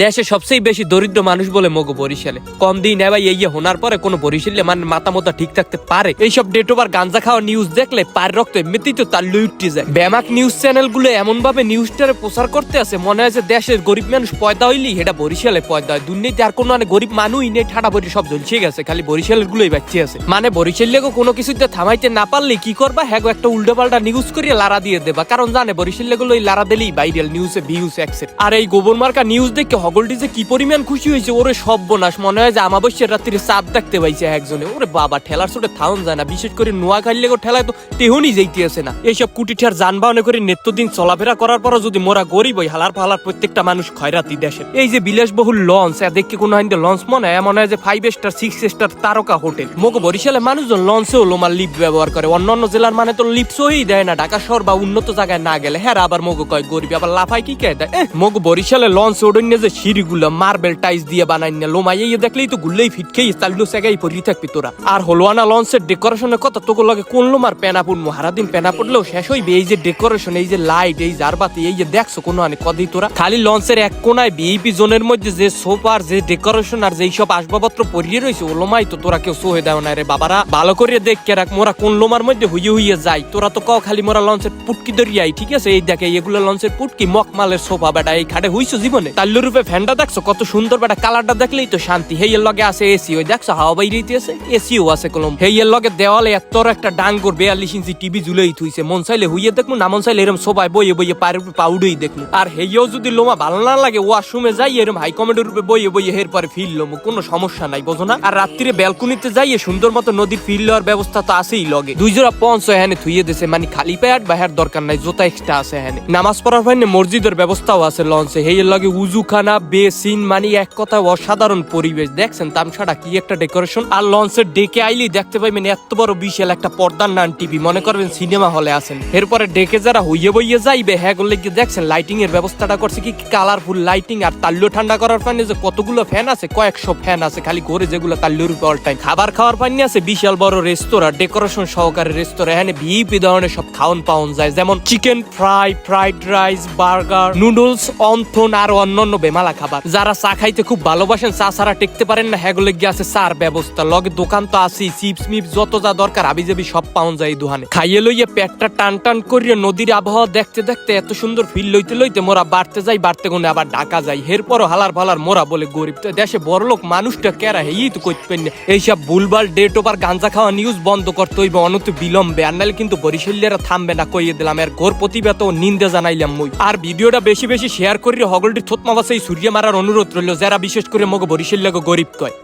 দেশে সবচেয়ে বেশি দরিদ্র মানুষ বলে মগো বরিশালে। কম দিন এবার এই হোনার পরে কোনো বরিশালে মানে মাথা মতা ঠিক থাকতে পারে। এইসব ডেট ওভার গাঞ্জা খাওয়া নিউজ দেখলে পার রক্ত এমনিতেই তো তার লুইটে যায়। ব্যামাক নিউজ চ্যানেলগুলো এমন ভাবে নিউজটারে প্রচার করতে আছে, মনে হয় যে দেশের গরিব মানুষ পয়দা হইলি এটা বরিশালে পয়দা হয়। দুর্নীতি আর কোনো মানে গরিব মানুষই নেই, ঠাডা বরি সব জ্বলছে গেছে, খালি বরিশালের গুলোই বাচ্চি আছে। মানে বরিশালেকে কোনো কিছুতে থামাইতে না পারলে কি করবা? হ্যাঁ একটা উল্টো পাল্টা নিউজ করিয়ে লারা দিয়ে দেবা। কারণ জানে বরিশালে গুলো এই লারা দিলেই ভাইরাল নিউজে ভিউজ এক্সেট আর এই গোবর মার্কা নিউজ দেখে হগলটি যে কি পরিমাণ খুশি হয়েছে, ওরে সব বোনাস মনে হয় যে আমাবস্যার রাত্রিরে চাঁদ দেখতে পাইছে একজনে। ওরে বাবা, ঠেলার ছোটে থাউন যায় না। বিশেষ করে নোয়া খাইলে গো ঠেলায় তো তেহনি যাইতে আছে না। এইসব কুটিঠার যানবাহনে করে নিত্যদিন চলাফেরা করার পরও যদি মোরা গরিব ওই হালার ফালার প্রত্যেকটা মানুষ খয়রাতি দেশের। এই যে বিলাসবহুল লঞ্চ দেখে কোনো হাইন্দে লঞ্চ মনে হয় মনে হয় যে ফাইভ স্টার সিক্স স্টার তারকা হোটেল। মোগো বরিশালে মানুষজন লঞ্চেও লোমার লিফট ব্যবহার করে। অন্যান্য জেলার মানে তো লিফট সই দেয় না। ঢাকা শহর বা উন্নত জায়গায় না গেলে। হ্যাঁ আবার মোগো কয় গরিব, আবার লাফায় কি কে দেয়? মোগো বরিশালে লঞ্চ ওডন্য যে সিঁড়িগুলো মার্বেল টাইস দিয়ে বানাই না লোমাই, এই দেখলেই তো গুল্লেই ফিট খেয়ে চালিয়ে সেগাই পরি থাকবি তোরা। আর হলুয়ানা লঞ্চের ডেকোরেশনের কথা তোকে লগে কোন লোমার পেনা পড়ব? সারাদিন পেনা পড়লেও শেষ হইবে। এই যে ডেকোরেশন এই যে লাইট এই জারবাতি এই যে দেখছ কোনো অনেক কদি তোরা? খালি লঞ্চের এক কোনায় বিএপি জোনের মধ্যে যে সোফার যে ডেকোরেশন আর যেই সব আসবাবপত্র পরিয়ে রয়েছে, ও লোমাই তো তোরা কেউ সোহে দেও না রে বাবারা। ভালো করে দেখ কে রাখ, মোরা কোন লোমার মধ্যে হুইয়ে হুইয়ে যাই। তোরা তো কও খালি মোরা লঞ্চের পুটকি দরিয়াই ঠিক আছে? এই দেখে এগুলো লঞ্চের পুটকি মকমালের সোফা বেটা, এই খাটে হইছো জীবনে? তাল্লুর রূপে ফ্যানটা দেখছ? কত সুন্দর বেটা কালারটা দেখলেই তো শান্তি। হেই এর লগে আছে এসি ওই দেখছ? হাওয়া বাইরেতে আছে? এসিও আছে কলম। হেই এর লগে দেওয়ালে এত একটা ডাঙ্গর বেয়াল্লিশ ইঞ্চি টিভি ঝুলেই থুইছে। মন চাইলে হুইয়ে দেখমু, না মন চাইলে এরম সোফায় বইয়ে বইয়ে পায়ের উপরে পাউডেই দেখমু। আর হেইও যদি লোমা ভালো না লাগে, ওয়াশরুমে যাই এরম হাই কমেডের রূপে বইয়ে বইয়ে হের পরে ফিল লমু। কোনো সমস্যা নাই, বোঝো না? আর রাত্রিরে ব্যালকনিতে যাইয়ে সুন্দর মতো নদীর ফিল লওয়ার ব্যবস্থা তো আছেই লগে। দুই জোড়া পঞ্চ এখানে থুইয়ে দিছে মানে খালি প্যাট বাহার দরকার নাই, জোতা এক্সট্রা আছে এখানে। নামাজ পড়ার ফাইনে মসজিদের ব্যবস্থাও আছে লঞ্চে। হেইয়ের লগে উজুখানা বেসিন মানে এক কথা অসাধারণ পরিবেশ। দেখছেন তামসাটা কি একটা ডেকোরেশন আর লঞ্চের ডেকে আইলি দেখতে পাইবেন এত বড় বিশাল একটা পর্দার নান টিভি। মনে করবেন সিনেমা হলে আছেন। এরপরে ডেকে যারা হইয়ে বইয়ে যাইবে হ্যাঁ গুলো গিয়ে দেখছেন লাইটিং এর ব্যবস্থাটা করছে কি কালারফুল লাইটিং আর তাল্য ঠান্ডা করার ফাইনে যে কতগুলো ফ্যান আছে, কয়েকশো ফ্যান আছে, খালি ঘরে যেগুলো তাল্যুর অল টাইম খাবার খাওয়ার ফাইনে আছে, বিশাল বড় রেস্তোরাঁ ডেকোরেশন সহকারে রেস্তোরাঁ এখানে ভিপি ধরনের সব খাওয়ান পাওয়ান যায়। যেমন chicken fry fried rice burger noodles wonton আর অন্যান্য বেমালা খাবার। যারা চা খাইতে খুব ভালোবাসেন, চা ছাড়া টেকতে পারেন না। হ্যাগুলো গিয়ে আছে চার ব্যবস্থা। লগে দোকান তো আছেই, চিপস মিপস যত যা দরকার আবি যাবি সব পাওয়া যায় দোকানে খাইয়ে লইয়ে পেটটা টান টান করিয়ে নদীর আবহাওয়া দেখতে দেখতে এত সুন্দর ফিল লইতে লইতে মোরা বাড়তে যাই, বাড়তে গুনে আবার ঢাকা যাই। এরপরও হালার ফালার মোরা বলে, গরিব দেশে বড় লোক, মানুষটা কেরা হেই তো পারি না। এইসব ভুলভাল ডেট ওভার গাঞ্জা খাওয়া নিউজ বন্ধ করতে হইবে, অনত বিলম্বে। আর নাহলে কিন্তু বরিশালিয়ারা থামবে না, কইয়ে দিলাম। এর ঘোর প্রতিভা তো নিন্দে জানাইলাম মুই। আর ভিডিওটা বেশি বেশি শেয়ার করি হগলটি থতমা সূর্য মারার অনুরোধ রইল যারা বিশেষ করে মগ বরিশালিয়াকে গরিব কয়।